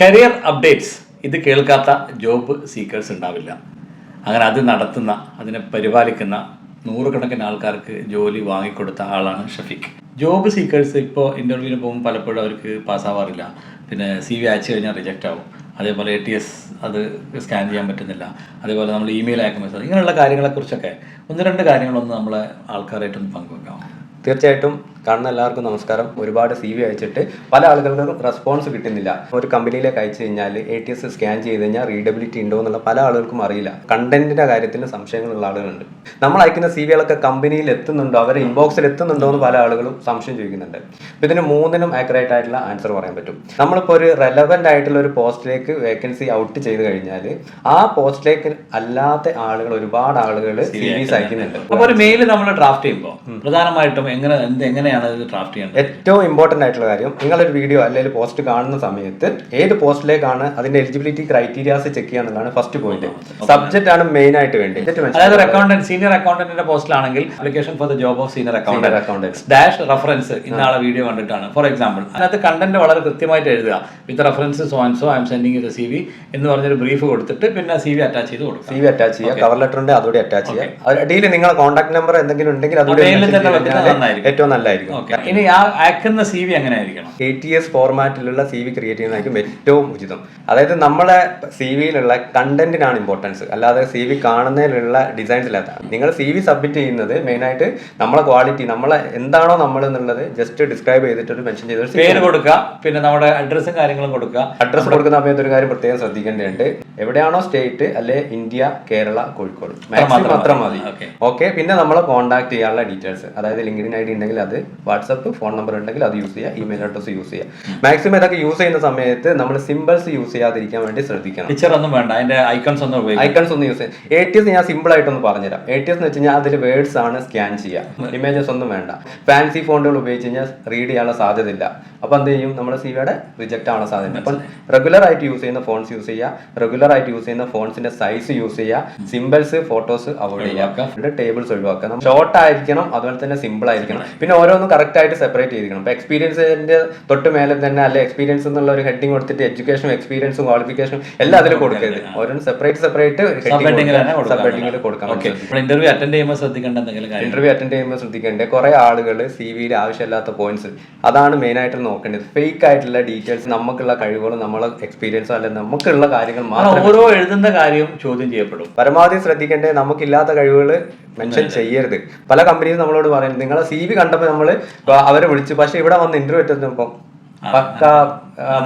Career updates ഇത് കേൾക്കാത്ത job seekers ഉണ്ടാവില്ല. അങ്ങനെ അത് നടത്തുന്ന അതിനെ പരിപാലിക്കുന്ന നൂറുകണക്കിന് ആൾക്കാർക്ക് ജോലി വാങ്ങിക്കൊടുത്ത ആളാണ് ഷഫീഖ്. ജോബ് സീക്കേഴ്സ് ഇപ്പോൾ ഇന്റർവ്യൂവിന് പോകുമ്പോൾ പലപ്പോഴും അവർക്ക് പാസ്സാവാറില്ല പിന്നെ സി വി അയച്ചു കഴിഞ്ഞാൽ റിജക്റ്റ് ആവും. അതേപോലെ എ ടി എസ് അത് സ്കാൻ ചെയ്യാൻ പറ്റുന്നില്ല. അതേപോലെ നമ്മൾ ഇമെയിൽ അയക്കുമ്പോൾ ഇങ്ങനെയുള്ള കാര്യങ്ങളെക്കുറിച്ചൊക്കെ ഒന്ന് രണ്ട് കാര്യങ്ങളൊന്ന് നമ്മളെ ആൾക്കാരായിട്ടൊന്ന് പങ്കുവെക്കാം. തീർച്ചയായിട്ടും കാണുന്ന എല്ലാവർക്കും നമസ്കാരം. ഒരുപാട് സി വി അയച്ചിട്ട് പല ആളുകൾക്കും റെസ്പോൺസ് കിട്ടുന്നില്ല. ഒരു കമ്പനിയിലേക്ക് അയച്ചു കഴിഞ്ഞാൽ എ ടി എസ് സ്കാൻ ചെയ്ത് കഴിഞ്ഞാൽ റീഡബിലിറ്റി ഉണ്ടോ എന്നുള്ള പല ആളുകൾക്കും അറിയില്ല. കണ്ടന്റിന്റെ കാര്യത്തിന് സംശയങ്ങളുള്ള ആളുകളുണ്ട്. നമ്മൾ അയക്കുന്ന സി വികളൊക്കെ കമ്പനിയിൽ എത്തുന്നുണ്ടോ? അവരെ ഇൻബോക്സിൽ എത്തുന്നുണ്ടോ എന്ന് പല ആളുകളും സംശയം ചോദിക്കുന്നുണ്ട്. അപ്പൊ ഇതിന് മൂന്നിനും ആക്യുറേറ്റ് ആയിട്ടുള്ള ആൻസർ പറയാൻ പറ്റും. നമ്മളിപ്പോൾ ഒരു റെലവെന്റ് ആയിട്ടുള്ള ഒരു പോസ്റ്റിലേക്ക് വേക്കൻസി ഔട്ട് ചെയ്ത് കഴിഞ്ഞാൽ ആ പോസ്റ്റിലേക്ക് അല്ലാത്ത ആളുകൾ ഒരുപാട് ആളുകൾ സി വിസ് അയക്കുന്നുണ്ട്. അപ്പോൾ ഒരു മെയിൽ നമ്മൾ ഡ്രാഫ്റ്റ് ചെയ്യുമ്പോൾ പ്രധാനമായിട്ടും എങ്ങനെ എന്ത് എങ്ങനെയാണ് ഇത് ഡ്രാഫ്റ്റ് ചെയ്യേണ്ടത്? ഏറ്റവും ഇമ്പോർട്ടന്റ് ആയിട്ടുള്ള കാര്യം നിങ്ങളൊരു വീഡിയോ അല്ലെങ്കിൽ പോസ്റ്റ് കാണുന്ന സമയത്ത് ഏത് പോസ്റ്റിലേക്കാണ് അതിന്റെ എലിജിബിലിറ്റി ക്രൈറ്റീരിയാസ് ചെക്ക് ചെയ്യാന്നുള്ളതാണ് ഫസ്റ്റ് പോയിന്റ് സബ്ജക്റ്റ് ആണ് മെയിൻ ആയിട്ട് വേണ്ടി അതായത് ഒരു അക്കൗണ്ടന്റ് സീനിയർ അക്കൗണ്ടന്റിന്റെ പോസ്റ്റിലാണെങ്കിൽ application for the job of senior accountant accountant dash reference ഇന്നാളെ വീഡിയോ കണ്ടിട്ടാണ്. ഫോർ എക്സാമ്പിൾ അതിനകത്ത് കണ്ടന്റ് വളരെ കൃത്യമായിട്ട് എഴുതുക. With reference so and so I'm sending the C V എന്ന് പറഞ്ഞൊരു ബ്രീഫ് കൊടുത്തിട്ട് പിന്നെ സി വി അറ്റാച്ച് ചെയ്ത് കൊടുക്കുക. സി വി അറ്റാച്ച് ചെയ്യുക കവർ ലെറ്റർ ഉണ്ട് അതുകൂടി അറ്റാച്ച് ചെയ്യുക. അതിൽ നിങ്ങളുടെ കോൺടാക്ട് നമ്പർ എന്തെങ്കിലും ഉണ്ടെങ്കിൽ അതുകൂടി നന്നായിരിക്കും. ഏറ്റവും നല്ലതായിരിക്കും. ഓക്കെ. ഇനി ആ അയക്കുന്ന സി വി എങ്ങനെ ആയിരിക്കണം എ ടി എസ് ഫോർമാറ്റിലുള്ള സി വി ക്രിയേറ്റ് ചെയ്യുന്നതായിരിക്കും ഏറ്റവും ഉചിതം. അതായത് നമ്മളെ സി വിയിലുള്ള കണ്ടന്റിനാണ് ഇമ്പോർട്ടൻസ് അല്ലാതെ സി വി കാണുന്നതിലുള്ള ഡിസൈൻസിലല്ല നിങ്ങൾ സി വി സബ്മിറ്റ് ചെയ്യുന്നത് മെയിനായിട്ട് നമ്മളെ ക്വാളിറ്റി നമ്മളെ എന്താണോ നമ്മൾ എന്നുള്ളത് ജസ്റ്റ് ഡിസ്ക്രൈബ് ചെയ്തിട്ട് ഒരു മെൻഷൻ ചെയ്ത പേര് കൊടുക്കുക പിന്നെ നമ്മുടെ അഡ്രസ്സും കാര്യങ്ങളും കൊടുക്കുക. അഡ്രസ് കൊടുക്കുന്ന സമയത്ത് ഒരു കാര്യം പ്രത്യേകം ശ്രദ്ധിക്കേണ്ടതുണ്ട്. എവിടെയാണോ സ്റ്റേറ്റ് അല്ലെ ഇന്ത്യ കേരള കോഴിക്കോട്. മാത്രം മതി. ഓക്കെ. പിന്നെ നമ്മളെ കോൺടാക്ട് ചെയ്യാനുള്ള ഡീറ്റെയിൽസ് അതായത് ലിങ്കിൻ ഐ ഡി ഉണ്ടെങ്കിൽ അത് വാട്സപ്പ് ഫോൺ നമ്പർ ഉണ്ടെങ്കിൽ അത് യൂസ് ചെയ്യുക ഇമെയിൽ അഡ്രസ്സ് യൂസ് ചെയ്യുക. മാക്സിമം ഇതൊക്കെ യൂസ് ചെയ്യുന്ന സമയത്ത് നമ്മൾ സിമ്പിൾസ് യൂസ് ചെയ്യാതിരിക്കാൻ വേണ്ടി ശ്രദ്ധിക്കണം. പിക്ചർ ഒന്നും വേണ്ട അതിന്റെ ഐക്കൺസ് ഒന്നും ഐക്കൺസ് ഒന്നും യൂസ് ചെയ്യാം. എ ടി എസ് ഞാൻ സിമ്പിൾ ആയിട്ടൊന്ന് പറഞ്ഞുതരാം. എ ടി എസ് എന്ന് വെച്ച് കഴിഞ്ഞാൽ അതിൽ വേർഡ്സ് ആണ് സ്കാൻ ചെയ്യുക. ഇമേജസ് ഒന്നും വേണ്ട. ഫാൻസി ഫോണ്ടുകൾ ഉപയോഗിച്ച് കഴിഞ്ഞാൽ റീഡ് ചെയ്യാനുള്ള സാധ്യത ഇല്ല അപ്പൊ എന്ത് ചെയ്യും? നമ്മുടെ സിയുടെ റിജക്ട് ആവാനുള്ള സാധ്യത. അപ്പം റെഗുലർ ആയിട്ട് യൂസ് ചെയ്യുന്ന ഫോൺസ് യൂസ് ചെയ്യുക. റെഗുലർ ആയിട്ട് യൂസ് ചെയ്യുന്ന ഫോൺസിന്റെ സൈസ് യൂസ് ചെയ്യുക. സിമ്പിൾസ് ഫോട്ടോസ് അവോയ്ഡ് ചെയ്യുക. ടേബിൾസ് ഒഴിവാക്കുക. ഷോർട്ട് ആയിരിക്കണം അതുപോലെ തന്നെ സിമ്പിൾ ആയിരിക്കണം. പിന്നെ ഓരോന്നും കറക്റ്റ് ആയിട്ട് സെപ്പറേറ്റ് ചെയ്തിരിക്കണം. ഇപ്പൊ എക്സ്പീരിയൻസിന്റെ തൊട്ട് മേലെ തന്നെ അല്ലെ എക്സ്പീരിയൻസ് എന്നുള്ള ഒരു ഹെഡിങ് കൊടുത്തിട്ട് എഡ്യൂക്കേഷനും എക്സ്പീരിയൻസും ക്വാളിഫിക്കേഷനും എല്ലാം അതിൽ കൊടുക്കരുത്. ഓരോന്നും സെപ്പറേറ്റ് സെപ്പറേറ്റ് ഹെഡിങ്ങിൽ കൊടുക്കാം ഇന്റർവ്യൂ അറ്റൻഡ് ചെയ്യുമ്പോൾ ശ്രദ്ധിക്കേണ്ട എന്തെങ്കിലും ഇന്റർവ്യൂ അറ്റൻഡ് ചെയ്യുമ്പോൾ ശ്രദ്ധിക്കേണ്ടത് കുറെ ആളുകൾ സി വിയിൽ ആവശ്യമില്ലാത്ത പോയിന്റ്സ് അതാണ് മെയിൻ ആയിട്ട് നോക്കേണ്ടത്. ഫേക്ക് ആയിട്ടുള്ള ഡീറ്റെയിൽസ് നമുക്കുള്ള കഴിവുകളും നമ്മളെ എക്സ്പീരിയൻസും അല്ലെ നമുക്കുള്ള കാര്യങ്ങൾ മാത്രം ഓരോ എഴുതുന്ന കാര്യം ചോദ്യം ചെയ്യപ്പെടും. പരമാവധി ശ്രദ്ധിക്കേണ്ടത് നമുക്കില്ലാത്ത കഴിവുകൾ മെൻഷൻ ചെയ്യരുത്. പല കമ്പനീസ് നമ്മളോട് പറയുന്നത് നിങ്ങളെ സി വി കണ്ടപ്പോ നമ്മൾ അവരെ വിളിച്ചു. പക്ഷെ ഇവിടെ വന്ന് ഇന്റർവ്യൂ എത്തുന്നപ്പം പക്ക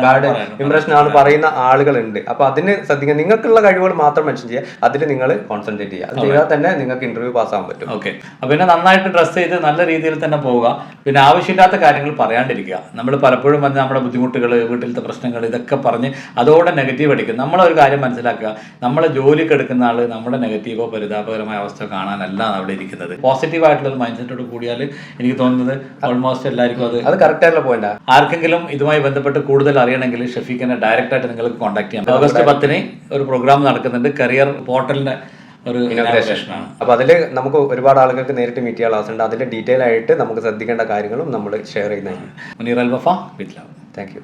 ബാഡ് ഇംപ്രഷൻ ആണ് പറയുന്ന ആളുകളുണ്ട്. അപ്പൊ അതിന് ശ്രദ്ധിക്കുക നിങ്ങൾക്കുള്ള കഴിവുകൾ മാത്രം മെൻഷൻ ചെയ്യുക അതിൽ നിങ്ങൾ കോൺസെൻട്രേറ്റ് ചെയ്യുക. അത് ചെയ്താൽ തന്നെ നിങ്ങൾക്ക് ഇന്റർവ്യൂ പാസ്സാകാൻ പറ്റും. ഓക്കെ അപ്പൊ പിന്നെ നന്നായിട്ട് ഡ്രസ്സ് ചെയ്ത് നല്ല രീതിയിൽ തന്നെ പോവുക. പിന്നെ ആവശ്യമില്ലാത്ത കാര്യങ്ങൾ പറയാണ്ടിരിക്കുക. നമ്മൾ പലപ്പോഴും വന്ന് നമ്മുടെ ബുദ്ധിമുട്ടുകൾ വീട്ടിലത്തെ പ്രശ്നങ്ങൾ ഇതൊക്കെ പറഞ്ഞ് അതോടെ നെഗറ്റീവ് അടിക്കും. നമ്മളൊരു കാര്യം മനസ്സിലാക്കുക. നമ്മളെ ജോലിക്ക് എടുക്കുന്ന ആൾ നമ്മുടെ നെഗറ്റീവോ പരിതാപകരമായ അവസ്ഥ കാണാനല്ല അവിടെ ഇരിക്കുന്നത്. പോസിറ്റീവ് ആയിട്ടുള്ള ഒരു മൈൻഡ് സെറ്റോട് കൂടിയാൽ എനിക്ക് തോന്നുന്നത് ഓൾമോസ്റ്റ് എല്ലാവർക്കും അത് അത് കറക്റ്റ് ആയിട്ടുള്ള പോയിന്റ് ആർക്കെങ്കിലും ഇതുമായി ബന്ധപ്പെട്ട് കൂടുതൽ അറിയണമെങ്കിൽ ഷഫീഖിനെ ഡയറക്റ്റായിട്ട് നിങ്ങൾക്ക് കോൺടാക്ട് ചെയ്യാം. ഓഗസ്റ്റ് പത്തിന് ഒരു പ്രോഗ്രാം നടക്കുന്നുണ്ട്. കരിയർ പോർട്ടലിന്റെ ഒരു ഇനോഗ്രേഷനാണ് അപ്പോൾ അപ്പൊ അതിൽ നമുക്ക് ഒരുപാട് ആളുകൾക്ക് നേരിട്ട് മീറ്റ് ചെയ്യാൻ ഉണ്ട്. അതിൽ ഡീറ്റെയിൽ ആയിട്ട് നമുക്ക് ശ്രദ്ധിക്കേണ്ട കാര്യങ്ങളും നമ്മൾ ഷെയർ ചെയ്യുന്നതാണ് Muneer Al Wafa with love. Thank you